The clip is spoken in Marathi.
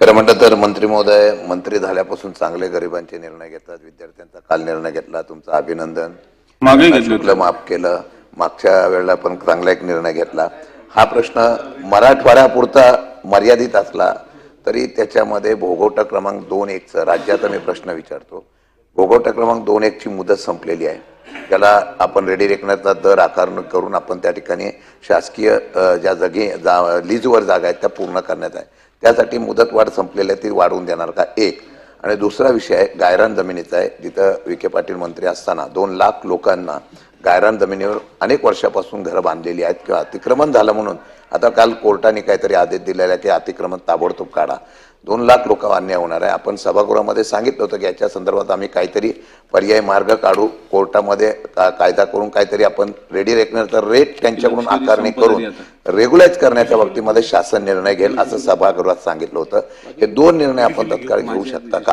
खरं म्हटलं तर मंत्री महोदय मंत्री झाल्यापासून चांगले गरिबांचे निर्णय घेतात. विद्यार्थ्यांचा काल निर्णय घेतला. तुमचं अभिनंदन. मागे घेतले माफ केलं. मागच्या वेळेला पण चांगला एक निर्णय घेतला. हा प्रश्न मराठवाड्यापुरता मर्यादित असला तरी त्याच्यामध्ये भोगवटा क्रमांक दोन एकचं राज्याचा मी प्रश्न विचारतो. भोगवटा क्रमांक दोन एकची मुदत संपलेली आहे. त्याला आपण रेडी रेकनरचा दर आकार करून आपण त्या ठिकाणी शासकीय ज्या जागे जा लीजवर जागा आहेत त्या पूर्ण करण्यात आहे. त्यासाठी मुदतवाढ संपलेली आहे ती वाढवून देणार का? एक. आणि दुसरा विषय आहे गायरान जमिनीचा आहे. जिथं विखे पाटील मंत्री असताना दोन लाख लोकांना गायरान जमिनीवर अनेक वर्षापासून घरं बांधलेली आहेत किंवा अतिक्रमण झालं म्हणून आता काल कोर्टाने काहीतरी आदेश दिलेला आहे की अतिक्रमण ताबडतोब काढा. दोन लाख लोक अन्याय होणार आहे. आपण सभागृहामध्ये सांगितलं होतं की याच्या संदर्भात आम्ही काहीतरी पर्याय मार्ग काढू. कोर्टामध्ये का- कायदा करून काहीतरी आपण रेडी रेकनरचा रेट त्यांच्याकडून आकारणी करून रेग्युलाइज करण्याच्या बाबतीमध्ये शासन निर्णय घेईल असं सभागृहात सांगितलं होतं. हे दोन निर्णय आपण तत्काळ घेऊ शकता का?